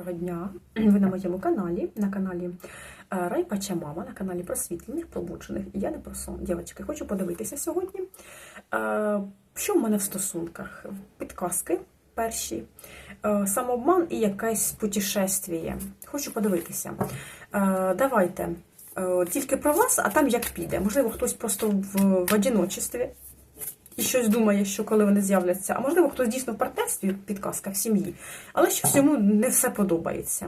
Доброго дня! Ви на моєму каналі, на каналі е, Райпача Мама, на каналі просвітлених, пробуджених. Я не про сон. Дівчатки, хочу подивитися сьогодні, е, що в мене в стосунках. Підказки перші, е, самообман і якесь путешествіє. Хочу подивитися. Давайте тільки про вас, а там як піде. Можливо, хтось просто в, в одиночестві щось думає, що коли вони з'являться, а можливо, хтось дійсно в партнерстві, підказка в сім'ї, але щось йому не все подобається.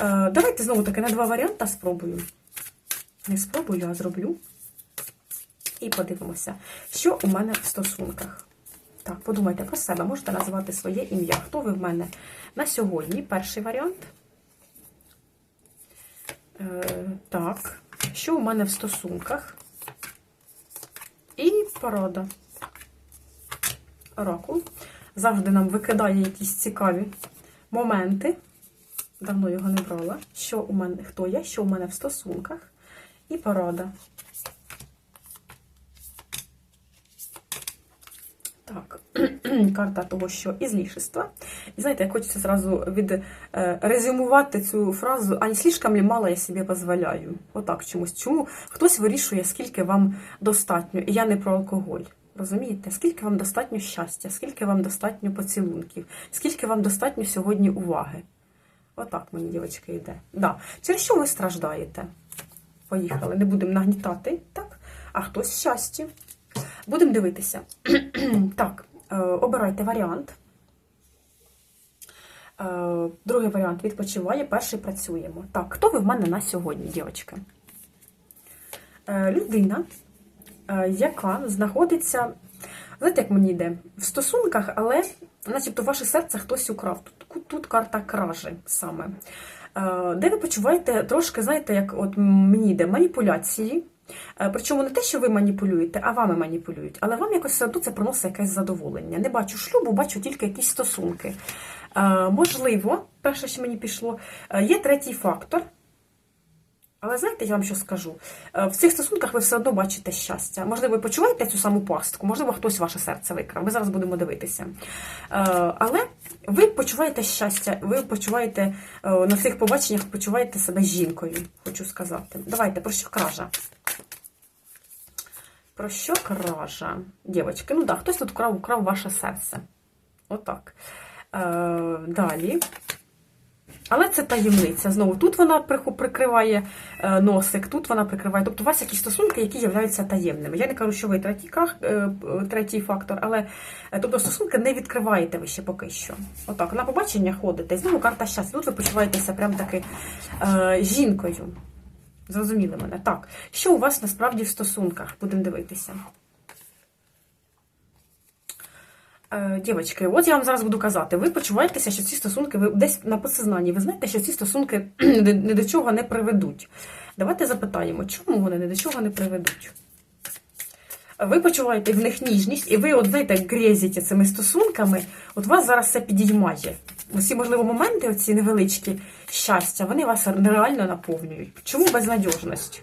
Е, давайте знову таки на два варіанти спробую. Не спробую, а зроблю. І подивимося, що у мене в стосунках. Так, подумайте про себе, можете назвати своє ім'я. Хто ви в мене на сьогодні? Перший варіант. Е, так, що у мене в стосунках? І порада. Оракул. Завжди нам викидає якісь цікаві моменти. Давно його не брала. Що у мене, хто я, що у мене в стосунках. І порада. Так, карта того, що і злішества. І знаєте, я хочеться зразу від е, резюмувати цю фразу, а не слишком ли мало я собі дозволяю. Отак чомусь. Чому хтось вирішує, скільки вам достатньо. І я не про алкоголь. Розумієте, скільки вам достатньо щастя, скільки вам достатньо поцілунків, скільки вам достатньо сьогодні уваги. Отак мені, дівчатки, йде. Да. Через що ви страждаєте? Поїхали, не будемо нагнітати, так? А хтось щастя. Будемо дивитися. так, е, обирайте варіант. Е, другий варіант відпочиває, перший працюємо. Так, хто ви в мене на сьогодні, дівчатки? Е, людина, яка знаходиться, знаєте, як мені йде, в стосунках, але начебто ваше серце хтось украв. Тут, тут карта кражі саме. Е, Де ви почуваєте трошки, знаєте, як от мені йде маніпуляції. Е, Причому не те, що ви маніпулюєте, а вами маніпулюють. Але вам якось все одно це приносить якесь задоволення. Не бачу шлюбу, бачу тільки якісь стосунки. Е, Можливо, перше, що мені пішло, е, є третій фактор. Але знаєте, я вам що скажу? Е, В цих стосунках ви все одно бачите щастя. Можливо, ви почуваєте цю саму пастку, можливо, хтось ваше серце викрав. Ми зараз будемо дивитися. Е, Але ви почуваєте щастя, ви почуваєте е, на цих побаченнях, почуваєте себе жінкою, хочу сказати. Давайте, про що кража? Про що кража? Дівчатки, ну так, да, хтось тут украв, украв ваше серце. Отак. Далі. Але це таємниця. Знову тут вона прикриває е, носик, тут вона прикриває. Тобто у вас якісь стосунки, які являються таємними. Я не кажу, що ви третій, крах, е, е, третій фактор, але тобто стосунки не відкриваєте ви ще поки що. Отак, на побачення ходите. Знову карта щастя. Тут ви почуваєтеся прям таки е, жінкою. Зрозуміли мене. Так, що у вас насправді в стосунках? Будемо дивитися. Е, Дівчатки, от я вам зараз буду казати, ви почуваєтеся, що ці стосунки, ви десь на підсознанні, ви знаєте, що ці стосунки ні до чого не приведуть. Давайте запитаємо, чому вони ні до чого не приведуть. Ви почуваєте в них ніжність, і ви, от знаєте, грезите цими стосунками, от вас зараз все підіймає. Усі, можливо, моменти, оці невеличкі щастя, вони вас нереально наповнюють. Чому безнадіжність?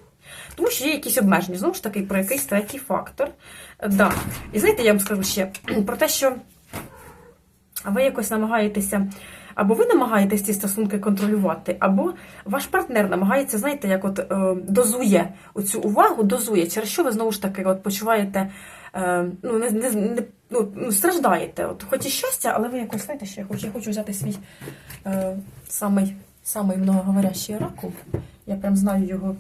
Тому що є якісь обмеження, знову ж таки, про якийсь третій фактор. Да. І знаєте, я вам скажу ще про те, що ви якось намагаєтеся, або ви намагаєтесь ці стосунки контролювати, або ваш партнер намагається, знаєте, як от е, дозує оцю увагу, дозує, через що ви знову ж таки от почуваєте, е, ну, не, не, не, ну, ну, страждаєте. От, хоч і щастя, але ви якось знаєте, що я хочу, я хочу взяти свій е, самий, самий многоговорящий оракул. Я прям знаю його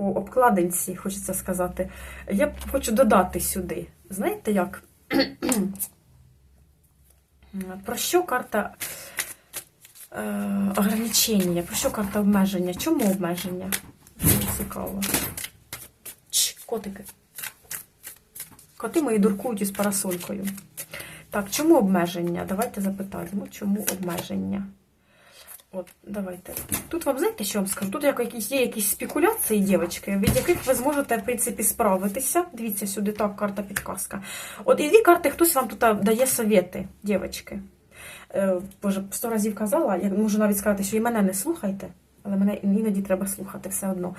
по обкладинці, хочеться сказати. Я хочу додати сюди. Знаєте як? Про що карта е, ограничення? Про що карта обмеження? Чому обмеження? Цікаво. Ч, котики. Коти мої дуркують із парасолькою. Так, чому обмеження? Давайте запитаємо, чому обмеження? От, давайте. Тут вам знаєте, що вам скажу? Тут якісь, є якісь спекуляції, дівчатки, від яких ви зможете, в принципі, справитися. Дивіться сюди, так, карта підказка. От і дві карти хтось вам тут дає совєти, дівчатки. Е, Боже, сто разів казала, я можу навіть сказати, що і мене не слухайте, але мене іноді треба слухати все одно.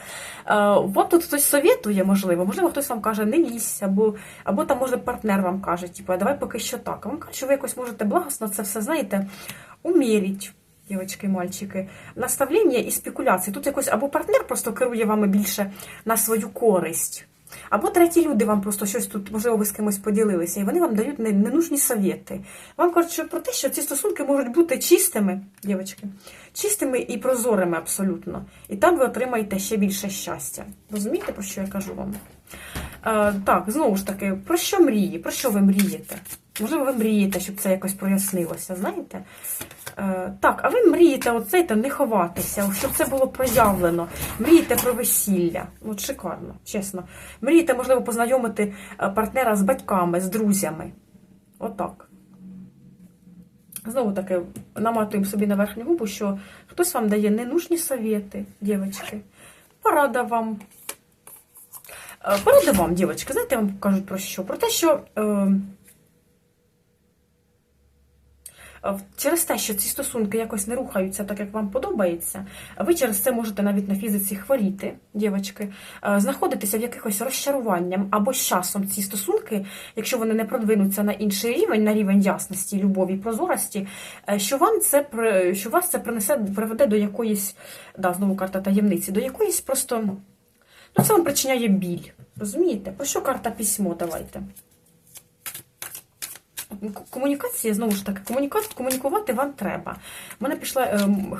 Е, Вам тут хтось совєтує, можливо, можливо, хтось вам каже, не лізь, або, або там, може, партнер вам каже, типу, давай поки що так. А вам каже, що ви якось можете благосно це все, знаєте, уміріть дівчатки мальчики, наставлення і спекуляції. Тут якось або партнер просто керує вами більше на свою користь. Або треті люди вам просто щось тут, можливо, ви з кимось поділилися, і вони вам дають не- ненужні совєти. Вам кажуть що про те, що ці стосунки можуть бути чистими, дівчатки, чистими і прозорими абсолютно. І там ви отримаєте ще більше щастя. Розумієте, про що я кажу вам? Е, так, знову ж таки, про що мрії? Про що ви мрієте? Можливо, ви мрієте, щоб це якось прояснилося, знаєте? Е, так, а ви мрієте оце та не ховатися, щоб це було проявлено. Мрієте про весілля. От шикарно, чесно. Мрієте, можливо, познайомити е, партнера з батьками, з друзями. Отак. Знову таки, наматуємо собі на верхню губу, що хтось вам дає ненужні совєти, дівчатки. Порада вам. Е, Порада вам, дівчатки, знаєте, вам кажуть про що? Про те, що. Е, Через те, що ці стосунки якось не рухаються так, як вам подобається, ви через це можете навіть на фізиці хворіти, дівчатки, е, знаходитися в якихось розчаруванням або з часом ці стосунки, якщо вони не продвинуться на інший рівень, на рівень ясності, любові, прозорості, е, що вам це що вас це принесе, приведе до якоїсь, да, знову карта таємниці, до якоїсь просто, ну це вам причиняє біль. Розумієте? Про що карта письмо? Давайте. Комунікація, знову ж таки, комунікувати вам треба. У мене пішла ем,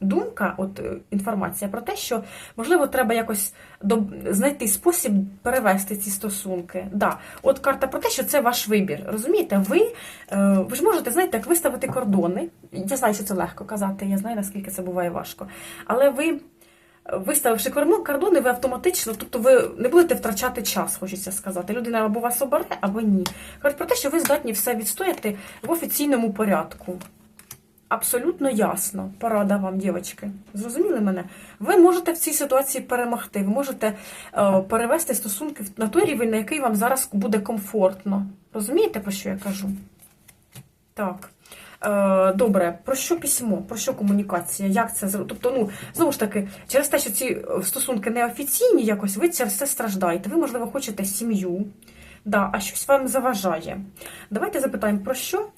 думка, от е, інформація про те, що можливо треба якось знайти спосіб перевести ці стосунки. Да. От карта про те, що це ваш вибір. Розумієте, ви, е, ви ж можете, знаєте, як виставити кордони. Я знаю, що це легко казати, я знаю, наскільки це буває важко. Але ви. Виставивши кордони, ви автоматично, тобто ви не будете втрачати час, хочеться сказати. Людина або вас обере, або ні. Кажуть про те, що ви здатні все відстояти в офіційному порядку. Абсолютно ясно. Порада вам, дівчатки. Зрозуміли мене? Ви можете в цій ситуації перемогти, ви можете е, перевести стосунки на той рівень, на який вам зараз буде комфортно. Розумієте, про що я кажу? Так. Е, Добре, про що письмо, про що комунікація? Як це Тобто, ну знову ж таки, через те, що ці е, стосунки неофіційні, якось ви це страждаєте. Ви, можливо, хочете сім'ю, да, а щось вам заважає. Давайте запитаємо, про що?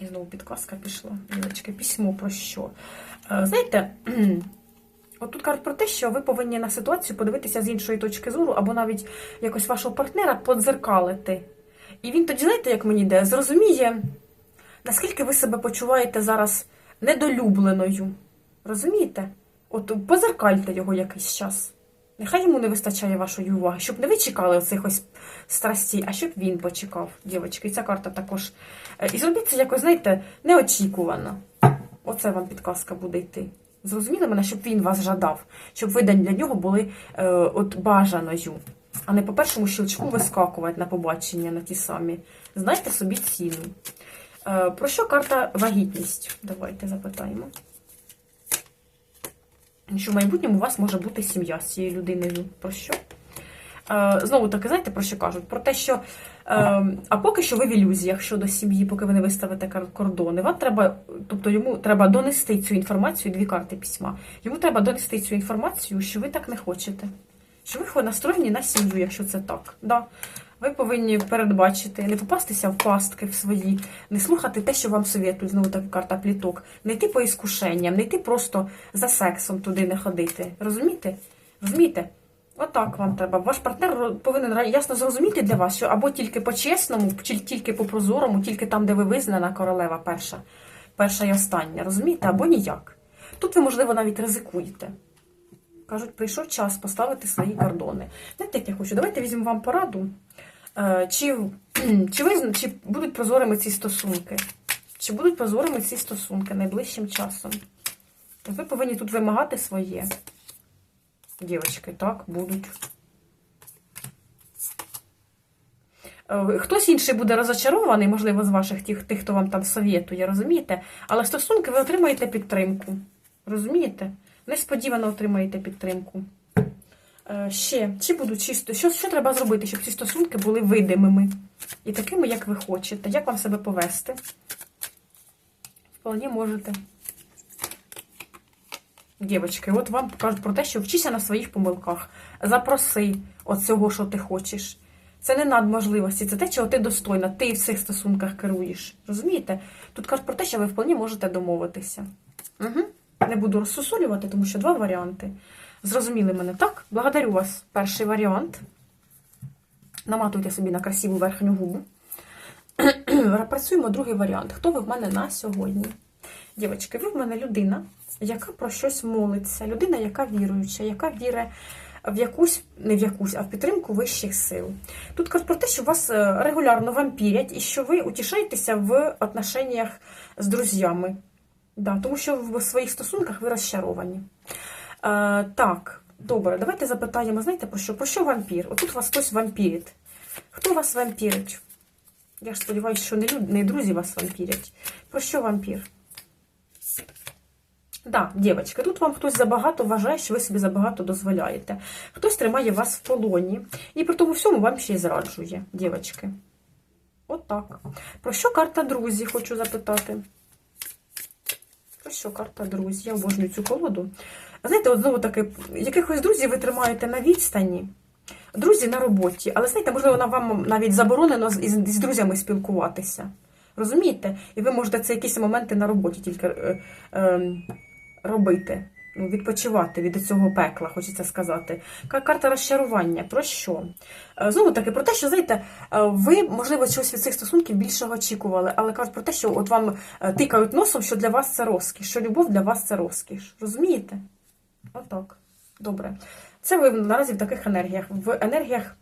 І знову підказка пішла. Дівчатки, письмо про що? Е, Знаєте, от тут кажуть про те, що ви повинні на ситуацію подивитися з іншої точки зору, або навіть якось вашого партнера подзеркалити. І він тоді, знаєте, як мені йде, зрозуміє, наскільки ви себе почуваєте зараз недолюбленою. Розумієте? От позеркальте його якийсь час. Нехай йому не вистачає вашої уваги, щоб не ви чекали оцих ось страстей, а щоб він почекав, дівчатки. І ця карта також. Е, І зробіть це якось, знаєте, неочікувано. Оце вам підказка буде йти. Зрозуміли мене, щоб він вас жадав, щоб ви для нього були е, от бажаною, а не по першому щелчку вискакувати на побачення на ті самі. Знайте собі ціну. Е, про що карта вагітність? Давайте запитаємо. Що в майбутньому у вас може бути сім'я з цією людиною. Про що? Е, Знову таки, знаєте, про що кажуть? Про те, що. е, А поки що ви в ілюзіях щодо сім'ї, поки ви не виставите кордони. Вам треба, тобто йому треба донести цю інформацію, дві карти письма. Йому треба донести цю інформацію, що ви так не хочете. Що ви настроєні на сім'ю, якщо це так. Да. Ви повинні передбачити, не попастися в пастки в свої, не слухати те, що вам совєтують, знову така карта пліток, не йти по іскушенням, не йти просто за сексом туди не ходити. Розумієте? Розумієте? Отак вам треба. Ваш партнер повинен ясно зрозуміти для вас, що або тільки по-чесному, тільки по-прозорому, тільки там, де ви визнана королева перша, перша і остання, розумієте, або ніяк. Тут ви, можливо, навіть ризикуєте. Кажуть, прийшов час поставити свої кордони. Знаєте, як я хочу? Давайте візьмемо вам пораду. Е, Чи, чи, ви, чи будуть прозорими ці стосунки? Чи будуть прозорими ці стосунки найближчим часом? Ви повинні тут вимагати своє. Дівчатки, так, будуть. Е, Хтось інший буде розочарований, можливо, з ваших тих, тих, хто вам там совєтує, розумієте? Але стосунки ви отримаєте підтримку. Розумієте? Несподівано отримаєте підтримку. Е, Ще, чи будуть чисто, що, що треба зробити, щоб ці стосунки були видимими і такими, як ви хочете? Як вам себе повести? Вполне можете. Дівчатки, от вам кажуть про те, що вчися на своїх помилках. Запроси от цього, що ти хочеш. Це не надможливості, це те, чого ти достойна. Ти в цих стосунках керуєш. Розумієте? Тут кажуть про те, що ви вполне можете домовитися. Угу. Не буду розсусолювати, тому що два варіанти. Зрозуміли мене так? Благодарю вас. Перший варіант. Наматуйте собі на красиву верхню губу. Працюємо другий варіант. Хто ви в мене на сьогодні? Дівчатки, ви в мене людина, яка про щось молиться, людина, яка віруюча, яка вірить в якусь, не в якусь, а в підтримку вищих сил. Тут кажуть про те, що вас е, регулярно вампірять і що ви утішаєтеся в отношеннях з друзями. Да, тому що в своїх стосунках ви розчаровані. Е, так, добре, давайте запитаємо, знаєте про що? Про що вампір? Отут вас хтось вампірить. Хто вас вампірить? Я ж сподіваюся, що не, люд... не друзі вас вампірять. Про що вампір? Да, дівчатки, тут вам хтось забагато вважає, що ви собі забагато дозволяєте. Хтось тримає вас в полоні. І при тому всьому вам ще й зраджує, дівчатки. От так. Про що карта друзі, хочу запитати? Що карта друзі? Я обожнюю цю колоду. Знаєте, от знову таки, якихось друзів ви тримаєте на відстані. Друзі на роботі, але знаєте, можливо, вам навіть заборонено з, з друзями спілкуватися. Розумієте? І ви можете це якісь моменти на роботі тільки е, е, робити. Ну, відпочивати від цього пекла, хочеться сказати. Карта розчарування. Про що? Е, Знову таки, про те, що знаєте, е, ви, можливо, чогось від цих стосунків більшого очікували, але кажуть про те, що от вам е, тикають носом, що для вас це розкіш, що любов для вас це розкіш. Розумієте? Отак. Добре. Це ви наразі в таких енергіях. В енергіях.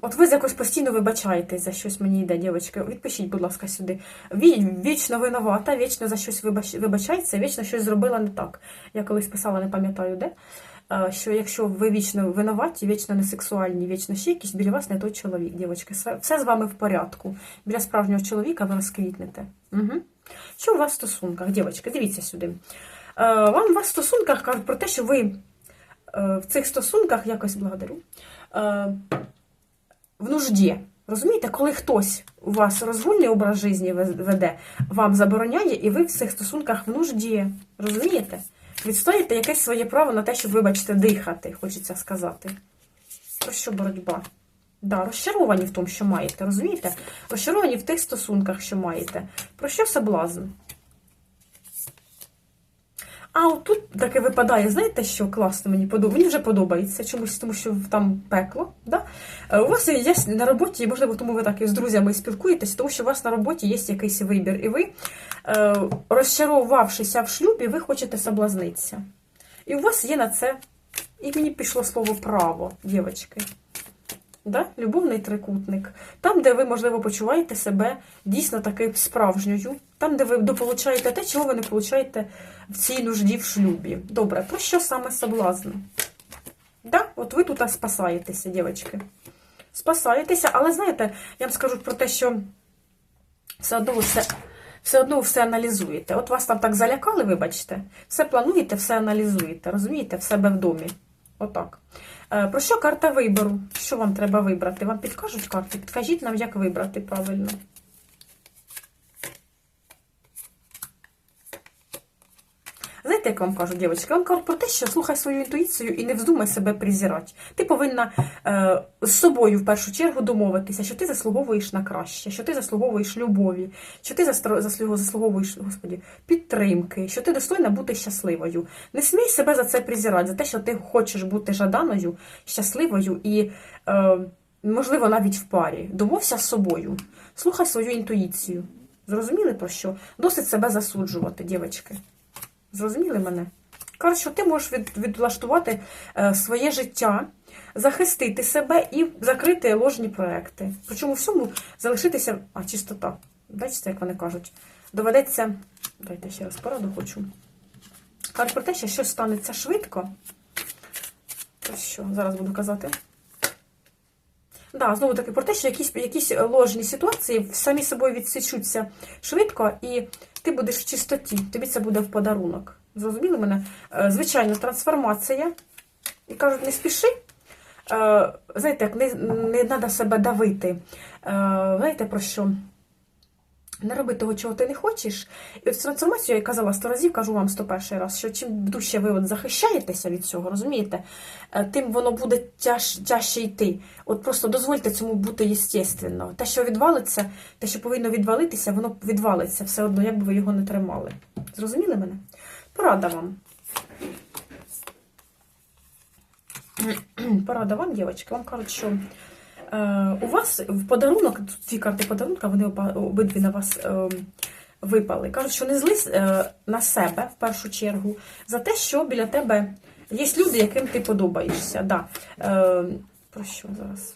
От ви якось постійно вибачаєтесь за щось мені йде, дівчатки. Відпишіть, будь ласка, сюди. Ві- Вічно винувата, вічно за щось вибач... вибачається, вічно щось зробила не так. Я колись писала, не пам'ятаю де. е, Що якщо ви вічно винуваті, вічно не сексуальні, вічно ще якісь, біля вас не той чоловік, дівчатки. Все, все з вами в порядку. Біля справжнього чоловіка ви розквітнете. Угу. Що у вас в стосунках, дівчатки? Дивіться сюди. Е, Вам у вас в стосунках кажуть про те, що ви е, в цих стосунках якось благодарю. В нужді. Розумієте, коли хтось у вас розгульний образ життя веде, вам забороняє, і ви в цих стосунках в нужді. Розумієте? Відстоїте якесь своє право на те, щоб, вибачте, дихати, хочеться сказати. Про що боротьба? Да, розчаровані в тому, що маєте, розумієте? Розчаровані в тих стосунках, що маєте. Про що соблазн? А тут таке випадає, знаєте, що класно мені подобається. Мені вже подобається чомусь, тому що там пекло. Да? Е, У вас є на роботі, можливо, тому ви так і з друзями спілкуєтесь, тому що у вас на роботі є якийсь вибір, і ви, е, розчарувавшися в шлюбі, ви хочете соблазнитися. І у вас є на це, і мені пішло слово право, дівчатки. Да? Любовний трикутник. Там, де ви, можливо, почуваєте себе дійсно таки справжньою. Там, де ви дополучаєте те, чого ви не получаєте в цій нужді в шлюбі. Добре, про що саме соблазн? Да? От ви тут спасаєтеся, дівчатки. Спасаєтеся, але знаєте, я вам скажу про те, що все одно все, все одно все аналізуєте. От вас там так залякали, вибачте. Все плануєте, все аналізуєте, розумієте, в себе в домі. Отак. Е, Про що карта вибору? Що вам треба вибрати? Вам підкажуть карти? Підкажіть нам, як вибрати правильно. Знаєте, як вам кажуть, дівчатки? Вам кажуть про те, що слухай свою інтуїцію і не вздумай себе презирати. Ти повинна е, з собою в першу чергу домовитися, що ти заслуговуєш на краще, що ти заслуговуєш любові, що ти заслуг- заслуговуєш господі, підтримки, що ти достойна бути щасливою. Не смій себе за це презирати, за те, що ти хочеш бути жаданою, щасливою і, е, можливо, навіть в парі. Домовся з собою, слухай свою інтуїцію. Зрозуміли про що? Досить себе засуджувати, дівчатки. Зрозуміли мене? Що ти можеш від, відлаштувати е, своє життя, захистити себе і закрити ложні проекти. Причому всьому залишитися, а чистота. Бачите, як вони кажуть, доведеться. Дайте ще раз пораду хочу. Кажуть про те, що щось станеться швидко. Ось що, зараз буду казати. Да, знову таки про те, що якісь, якісь ложні ситуації самі собою відсічуться швидко, і ти будеш в чистоті. Тобі це буде в подарунок. Зрозуміли мене? Е, Звичайно, трансформація. І кажуть, не спіши. Е, Знаєте, як не, не треба себе давити. Е, Знаєте про що? Не роби того, чого ти не хочеш. І от трансформацію я казала сто разів, кажу вам 101 раз, що чим дужче ви от захищаєтеся від цього, розумієте, е, тим воно буде тяж, тяжче йти. От просто дозвольте цьому бути єстественно. Те, що відвалиться, те, що повинно відвалитися, воно відвалиться все одно, як би ви його не тримали. Зрозуміли мене? Порада вам. Порада вам, дівчатки, вам кажуть, що у вас в подарунок, дві карти подарунка, вони обидві на вас е, випали. Кажуть, що не злись е, на себе в першу чергу за те, що біля тебе є люди, яким ти подобаєшся. Да. Е, про що зараз?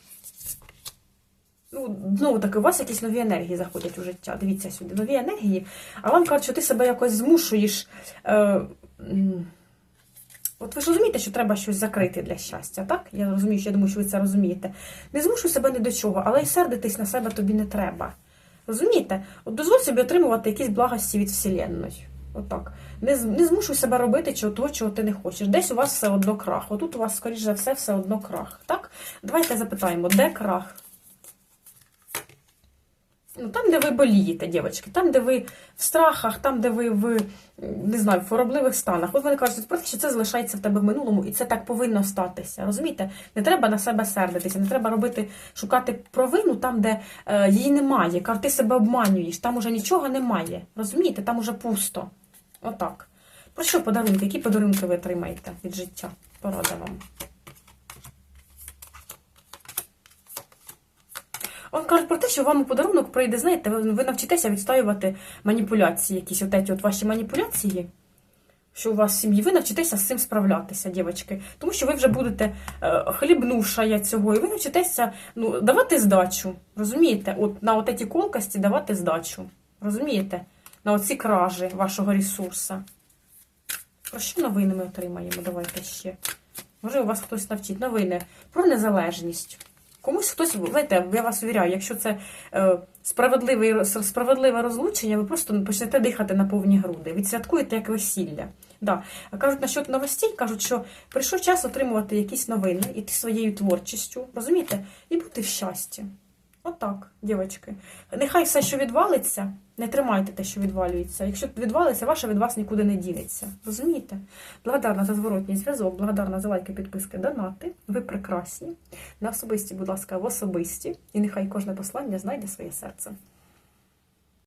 Ну, знову таки, у вас якісь нові енергії заходять у життя. Дивіться сюди, нові енергії, а вам кажуть, що ти себе якось змушуєш. Е, От ви ж розумієте, що треба щось закрити для щастя, так? Я розумію, що я думаю, що ви це розумієте. Не змушуй себе ні до чого, але й сердитись на себе тобі не треба. Розумієте? От дозволь собі отримувати якісь благості від Вселенної. Отак. Не, не змушуй себе робити чого того, чого ти не хочеш. Десь у вас все одно крах. Отут у вас, скоріш за все, все одно крах. Так? Давайте запитаємо, де крах? Ну, там, де ви болієте, дівчатки, там, де ви в страхах, там, де ви в не знаю, в хворобливих станах. От вони кажуть що це залишається в тебе в минулому, і це так повинно статися. Розумієте? Не треба на себе сердитися, не треба робити, шукати провину там, де е, її немає. Кажуть, ти себе обманюєш, там уже нічого немає. Розумієте? Там уже пусто. Отак. Про що подарунки? Які подарунки ви отримаєте від життя? Порада вам. Он каже про те, що вам у подарунок прийде, знаєте, ви, ви навчитеся відстоювати маніпуляції, якісь от, от ваші маніпуляції, що у вас в сім'ї, ви навчитеся з цим справлятися, дівчатки. Тому що ви вже будете е, хлібнувшая цього, і ви навчитеся ну, давати здачу. Розумієте? От на от ці колкості давати здачу. Розумієте? На оці кражі вашого ресурсу. Про що новини ми отримаємо? Давайте ще. Може, у вас хтось навчить новини про незалежність. Комусь хтось, знаєте, я вас увіряю, якщо це е, справедливе, справедливе розлучення, ви просто почнете дихати на повні груди. Відсвяткуєте як весілля. Да. А кажуть, насчет новостей, кажуть, що прийшов час отримувати якісь новини, іти своєю творчістю, розумієте, і бути в щасті. Отак, дівчатки. Нехай все, що відвалиться, не тримайте те, що відвалюється. Якщо відвалиться, ваше від вас нікуди не дінеться. Розумієте? Благодарна за зворотній зв'язок, благодарна за лайки, підписки, донати. Ви прекрасні. На особисті, будь ласка, в особисті. І нехай кожне послання знайде своє серце.